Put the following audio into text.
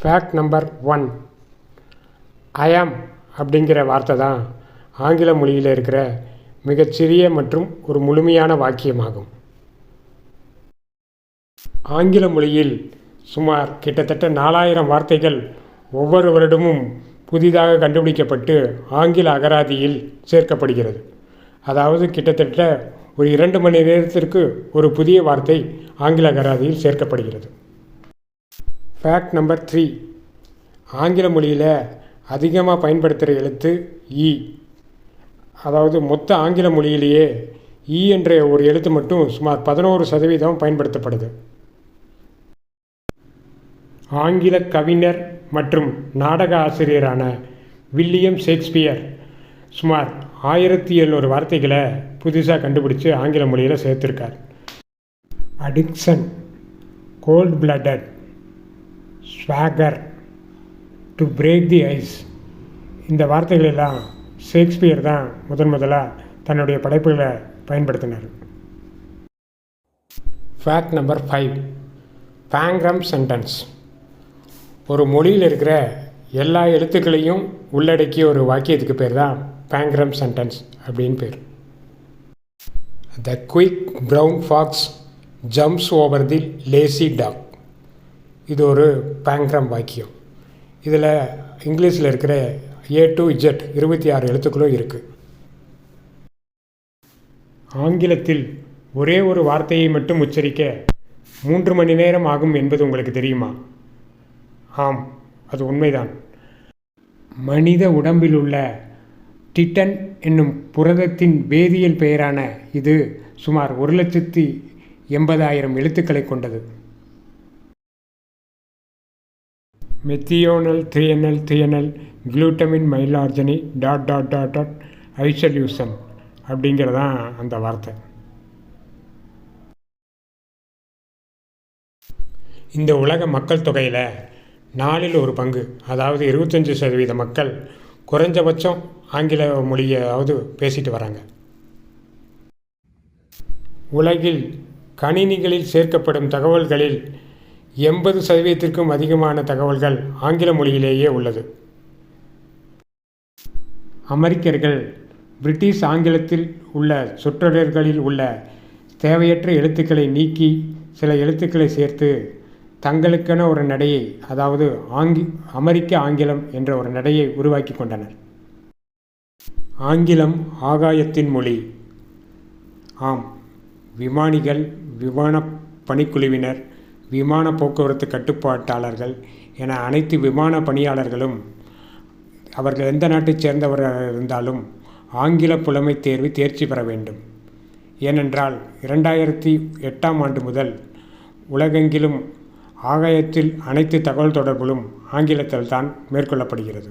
Fact number one அயம் அப்படிங்கிற வார்த்தை தான் ஆங்கில மொழியில் இருக்கிற மிகச்சிறிய மற்றும் ஒரு முழுமையான வாக்கியமாகும். ஆங்கில மொழியில் சுமார் கிட்டத்தட்ட நாலாயிரம் வார்த்தைகள் ஒவ்வொரு வருடமும் புதிதாக கண்டுபிடிக்கப்பட்டு ஆங்கில அகராதியில் சேர்க்கப்படுகிறது. அதாவது கிட்டத்தட்ட ஒரு இரண்டு மணி நேரத்திற்கு ஒரு புதிய வார்த்தை ஆங்கில அகராதியில் சேர்க்கப்படுகிறது. ஃபேக்ட் நம்பர் த்ரீ ஆங்கில மொழியில் அதிகமாக பயன்படுத்துகிற எழுத்து இ அதாவது மொத்த ஆங்கில மொழியிலேயே இ என்ற ஒரு எழுத்து மட்டும் சுமார் பதினோரு சதவீதம் பயன்படுத்தப்படுது. ஆங்கில கவிஞர் மற்றும் நாடக ஆசிரியரான வில்லியம் ஷேக்ஸ்பியர் சுமார் ஆயிரத்தி எழுநூறு வார்த்தைகளை புதுசாக கண்டுபிடிச்சு ஆங்கில மொழியில் சேர்த்துருக்கார். Addiction cold blooded swagger to break the ice இந்த வார்த்தைகளெல்லாம் ஷேக்ஸ்பியர் தான் முதன் முதலாக தன்னுடைய படைப்புகளை பயன்படுத்தினார். Fact number five pangram sentence ஒரு மொழியில் இருக்கிற எல்லா எழுத்துக்களையும் உள்ளடக்கிய ஒரு வாக்கியத்துக்கு பேர் தான் பேங்க்ரம் சென்டென்ஸ் அப்படின்னு பேர். The quick brown fox jumps over the lazy dog இது ஒரு பேங்க்ரம் வாக்கியம். இதில் இங்கிலீஷில் இருக்கிற ஏ டு இஜெட் இருபத்தி ஆறு எழுத்துக்களும் இருக்குது ஆங்கிலத்தில் ஒரே ஒரு வார்த்தையை மட்டும் உச்சரிக்க மூன்று மணி நேரம் ஆகும் என்பது உங்களுக்கு தெரியுமா? ஆம் அது உண்மைதான். மனித உடம்பில் உள்ள டிட்டன் என்னும் புரதத்தின் வேதியியல் பெயரான இது சுமார் ஒரு லட்சத்தி எண்பதாயிரம் எழுத்துக்களை கொண்டது. Methionyl threonyl threonyl glutaminyl arginyl dot dot dot dot isoleucine அப்படிங்கிறதான் அந்த வார்த்தை. இந்த உலக மக்கள் தொகையில் நாலில் ஒரு பங்கு அதாவது இருபத்தஞ்சி சதவீத மக்கள் குறைஞ்சபட்சம் ஆங்கில மொழியாவது பேசிட்டு வராங்க. உலகில் கணினிகளில் சேர்க்கப்படும் தகவல்களில் எண்பது சதவீதத்திற்கும் அதிகமான தகவல்கள் ஆங்கில மொழியிலேயே உள்ளது. அமெரிக்கர்கள் பிரிட்டிஷ் ஆங்கிலத்தில் உள்ள சொற்றொடர்களில் உள்ள தேவையற்ற எழுத்துக்களை நீக்கி சில எழுத்துக்களை சேர்த்து தங்களுக்கென ஒரு நடையை அதாவது ஆங்கி அமெரிக்க ஆங்கிலம் என்ற ஒரு நடையை உருவாக்கி கொண்டனர். ஆங்கிலம் ஆகாயத்தின் மொழி. ஆம் விமானிகள் விமான பணிக்குழுவினர் விமான போக்குவரத்து கட்டுப்பாட்டாளர்கள் என அனைத்து விமான பணியாளர்களும் அவர்கள் எந்த நாட்டைச் சேர்ந்தவராக இருந்தாலும் ஆங்கில புலமை தேர்வு தேர்ச்சி பெற வேண்டும். ஏனென்றால் இரண்டாயிரத்தி எட்டாம் ஆண்டு முதல் உலகெங்கிலும் ஆகாயத்தில் அனைத்து தகவல் தொடர்புகளும் ஆங்கிலத்தில் தான் மேற்கொள்ளப்படுகிறது.